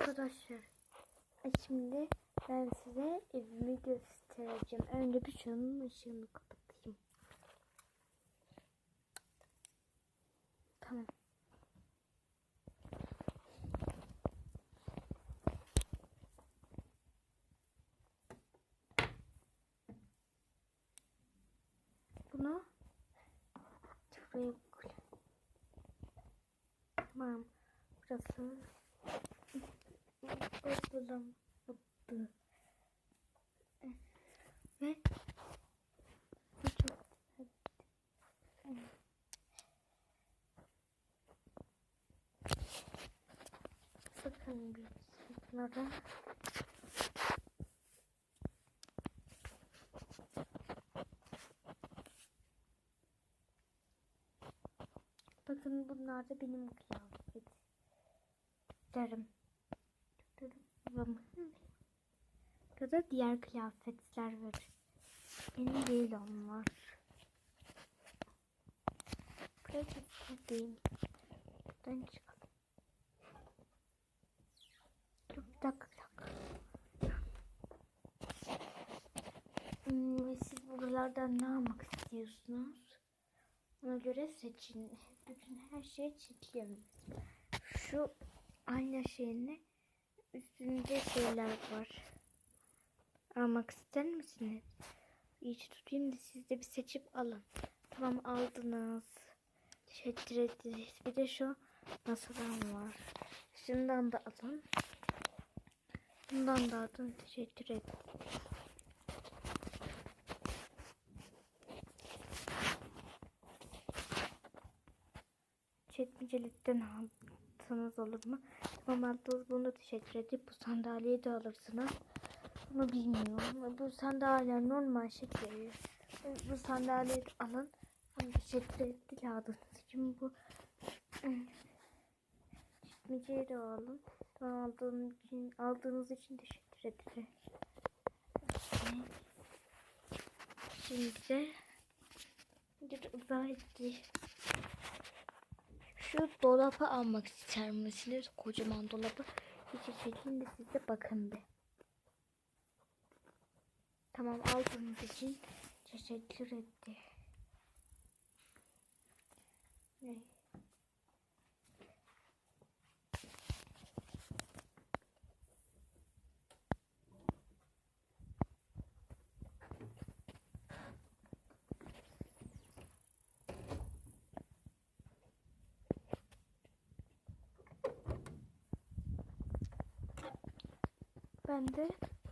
Arkadaşlar şimdi ben size evimi göstereceğim. Önce bir şunun ışığını kapatayım. Tamam. Bunu. Tamam. Burası Buradan yaptı. Ve çok Sakın bir Bakın bunlar da benim kıyafetlerim. Babamın ya da diğer kıyafetler var. Benim değil onlar. Buraya gitmeyeyim. Buradan çıkalım. Dur bir dakika bir dakika. Hmm, siz buralardan ne almak istiyorsunuz? Ona göre seçin. Bütün her şeyi çekiyorum. Şu ayna şeyini üstünde şeyler var. Almak ister misiniz? İyice tutayım da siz de bir seçip alın. Tamam aldınız. Teşekkür ederiz. Bir de şu masadan var. Şundan da alın. Bundan da alın. Teşekkür ederim. Çekmecelikten alsanız olur mu? Tamam aldınız bunu teşekkür edip bu sandalyeyi de alırsınız. Bunu bilmiyorum. Bu sandalye normal şekli. Bu sandalyeyi alın. Bunu teşekkür ettik aldığınız için bu çekmeceyi de alın. Aldığınız için, aldığınız için teşekkür ederim. Şimdi de bir etti. Şu dolabı almak ister misiniz? Kocaman dolabı. Hiç çekeyim de siz bakın bir. Tamam aldığınız için teşekkür etti. Ne? Ben de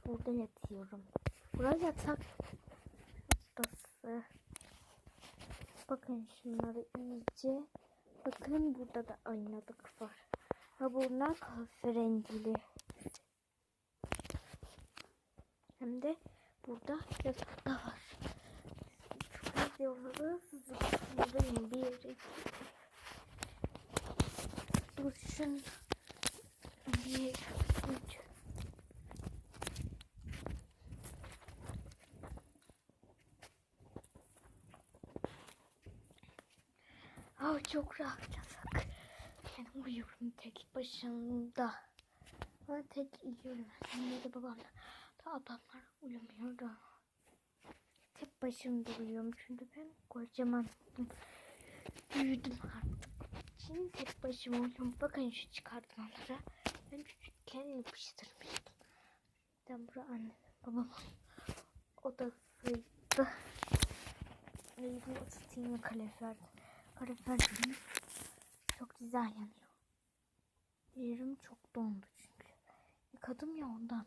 burada yatıyorum. Buraya yatak odası. Bakın şunları iyice. Bakın burada da aynalık var. Ha bunlar kahverengili. Hem de burada yatak da var. Çok yolları zıplayayım bir yere. Dur şunu. Bir, üç. Ay çok rahat yatak. Ben uyuyorum tek başımda. Ben tek uyuyorum. Anne de babam da, ablamlar uyumuyor da. Tek başımda uyuyorum çünkü ben kocaman büyüdüm artık. Şimdi tek başıma uyuyorum. Bakın şu çıkardım onlara. Ben küçükken yapıştırmıştım. Ben buraya anne babamın odasıydı. Elimi ısıtayım kalorifer. Kaloriferim çok güzel yanıyor. Yerim çok dondu çünkü. Yıkadım ya ondan.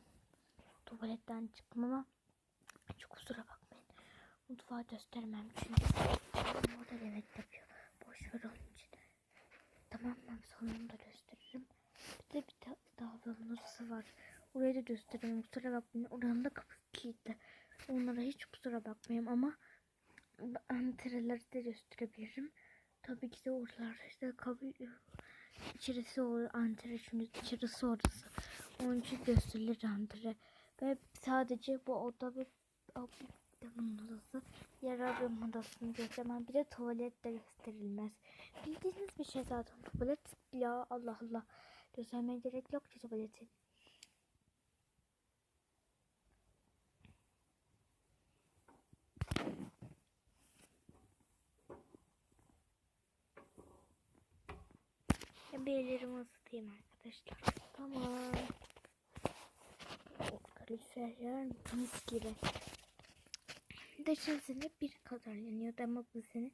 Tuvaletten çıktım ama çok kusura bakmayın. Mutfağı göstermem çünkü orada yemek yapıyor. Boş ver onun için. Tamam ben sonunda gösteririm. Bir de bir daha bir odası var. Orayı da gösteririm. Kusura bakmayın. Oranın da kapısı kilitli. Onlara hiç kusura bakmayın ama antreleri de gösterebilirim. Tabii ki de oralar işte kapı içerisi o antre çünkü içerisi orası. Onun için gösterilir antre. Ve sadece bu oda ve ablamın odası. Ablamın odasını göstermem. Bir de tuvalet de gösterilmez. Bildiğiniz bir şey zaten tuvalet. Ya Allah Allah. Göstermeye gerek yok tuvaleti. Bir ellerimi ısıtayım arkadaşlar. Tamam. Kalorifer mis gibi. Geçen sene bir kadar yanıyordu ama bu sene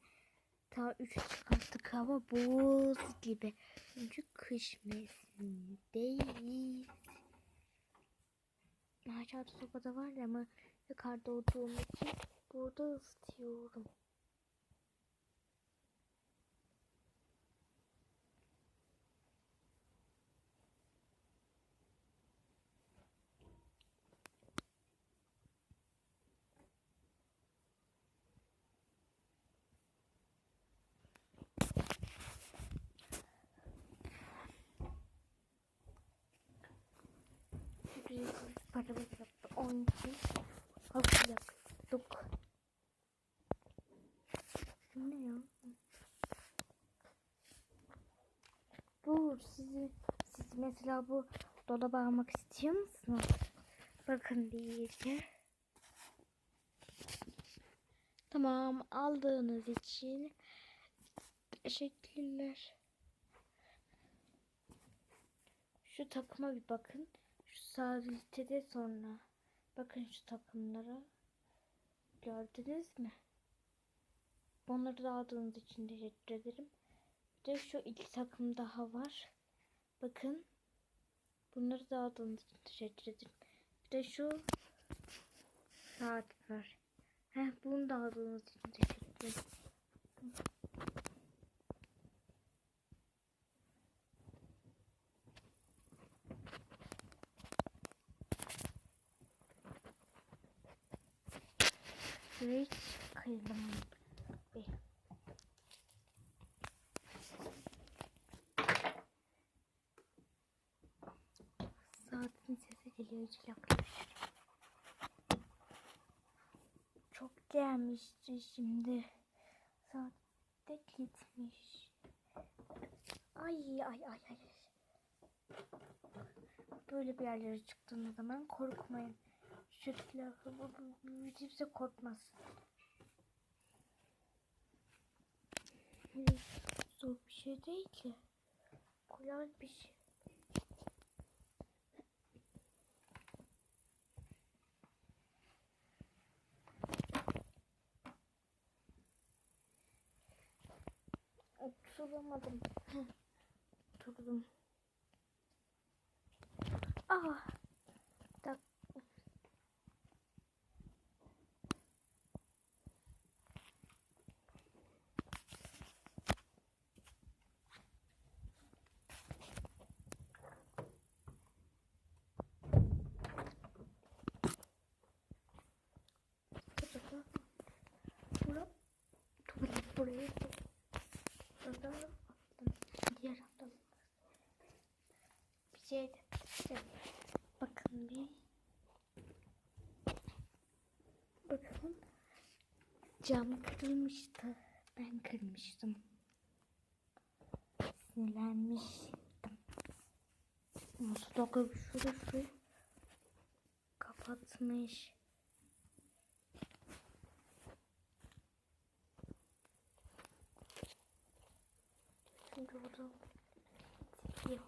ta 3 çıkarttık hava buz gibi. Çünkü kış mevsimindeyiz. Aşağıda sobada var ama yukarıda olduğum için burada ısıtıyorum. Biz paramız yaptı. Onun için havlu yaktık. Bu ne ya? Bu sizi siz mesela bu dolaba almak istiyor musunuz? Bakın diyece. Tamam aldığınız için teşekkürler. Şu takıma bir bakın. Şu sağ listede sonra. Bakın şu takımlara. Gördünüz mü? Onları da aldığınız için teşekkür ederim. Bir de şu iki takım daha var. Bakın. Bunları da aldığınız için teşekkür ederim. Bir de şu saat var. Heh, bunu da aldığınız için teşekkür ederim. Şurayı kıydım. Saatin sesi geliyor hiç. Çok gelmişti şimdi. Saat de gitmiş. Ay ay ay ay. Böyle bir yerlere çıktığınız zaman korkmayın. Bu kimse korkmaz. Zor bir şey değil ki. Kolay bir şey. Oturamadım. Oturdum. Ah. Tak. Acaba bura tuvalet buraya burada attım. Diğer attım. Bir şey şey, bakın bir bakın cam kırılmıştı. Ben kırmıştım. Sinirlenmiştim. Nasıl da kapatmış. Şimdi buradan gidiyor.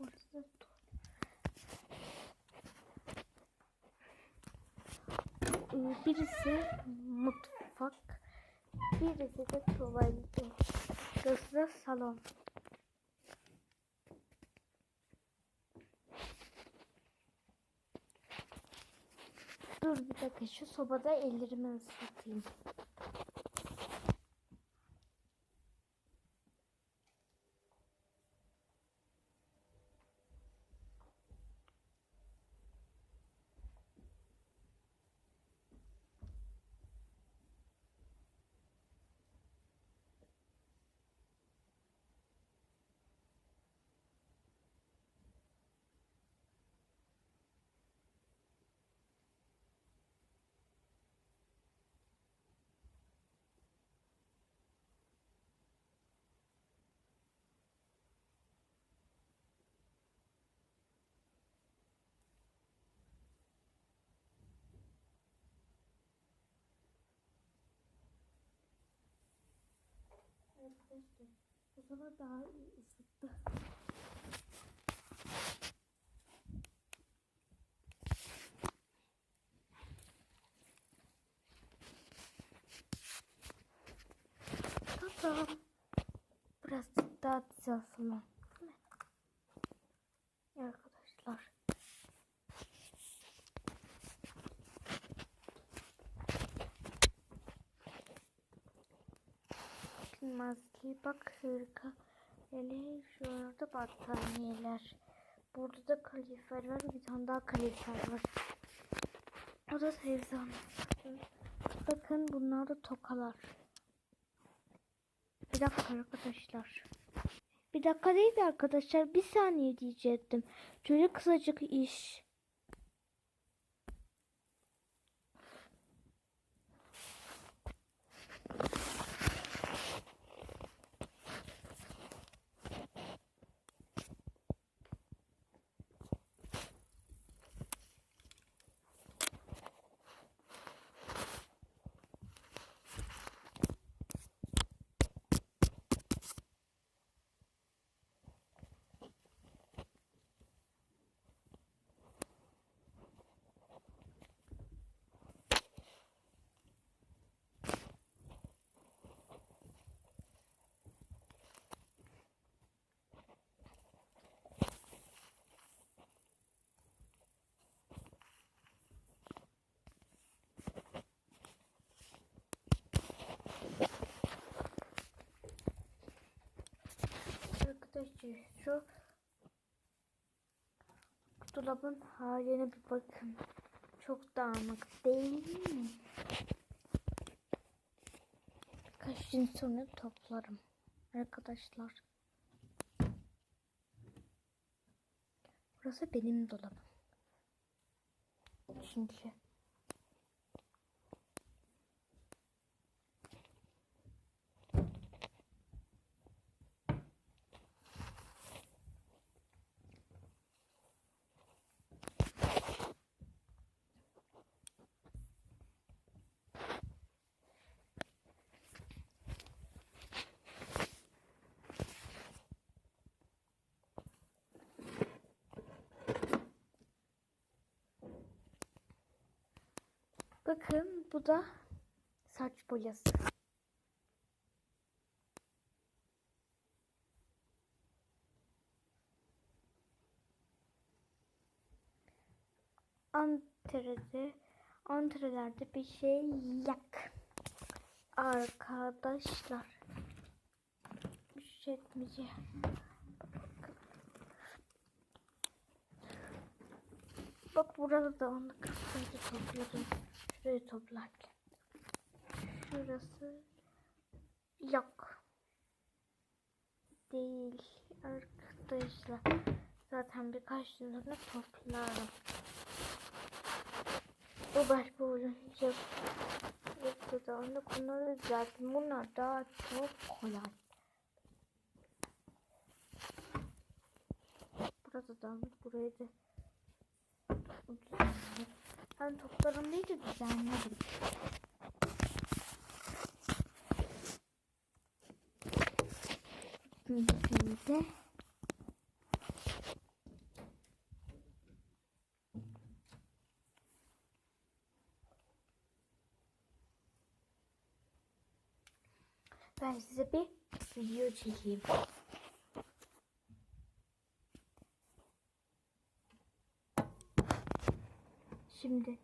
Burası da Ee, Birisi mutfak, birisi de tuvalet. Burası da salon. Dur bir dakika şu sobada ellerimi ıslatayım. Salon. Değil mi? Arkadaşlar. Bak hırka. Hele şurada battaniyeler. Burada da kalifer var. Bir tane daha kalifer var. O da televizyon. Bakın bunlar da tokalar. Bir dakika arkadaşlar. Bir dakika değil arkadaşlar. Bir saniye diyecektim. Şöyle kısacık iş. Arkadaşlar şu dolabın haline bir bakın. Çok dağınık değil mi? Birkaç gün sonra toplarım. Arkadaşlar. Burası benim dolabım. Çünkü bakın bu da saç boyası. Antrede, antrelerde bir şey yak. Arkadaşlar. Bir etmeyeceğim. Bak burada da onu kısmını topladım. Şurayı toplarken. Şurası yok. Değil arkadaşlar. Zaten birkaç sonra toplarım. Bu başka oyuncak. Yoksa da onu bunları zaten bunlar daha çok kolay. Burada da burayı da düzenledim. Ben toplarım değil de düzenledim. De ben size bir video çekeyim. Şimdi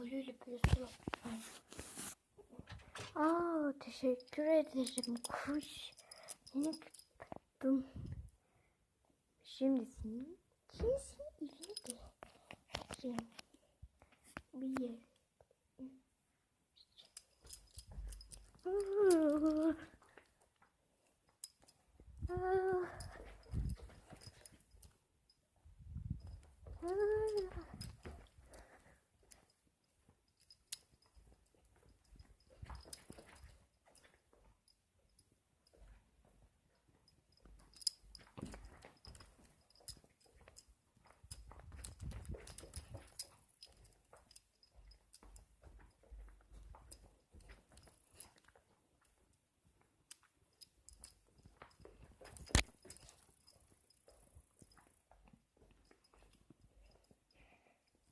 boyuyla böyle. Aa teşekkür ederim kuş. Yeni kaptım. Şimdi senin cinsin elini de. Bir yer. Aa. Aa. Aa.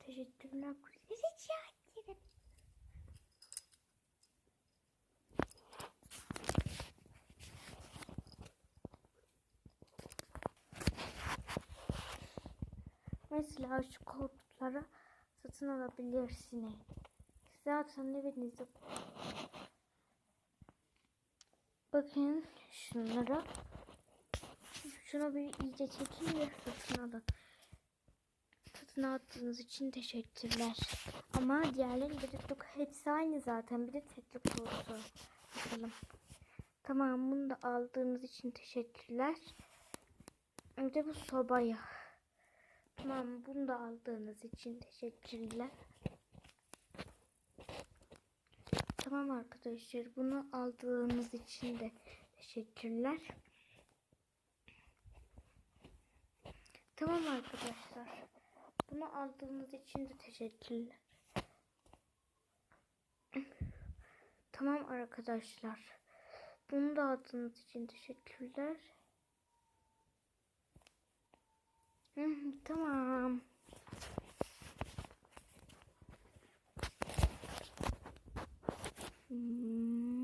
Teşekkürler. Rica ederim. Mesela şu koltuklara satın alabilirsiniz. Zaten evinizde Bakın şunlara. Şuna bir iyice çekin ve satın alın. Satın aldığınız için teşekkürler. Ama diğerleri bir yok. Hepsi aynı zaten. Bir de tekli olsun. Bakalım. Tamam bunu da aldığınız için teşekkürler. Bir de bu sobaya. Tamam bunu da aldığınız için teşekkürler. Tamam arkadaşlar bunu aldığınız için de teşekkürler. Tamam arkadaşlar. Bunu aldığınız için de teşekkürler. Tamam arkadaşlar. Bunu da aldığınız için teşekkürler. Hı, tamam. Hmm.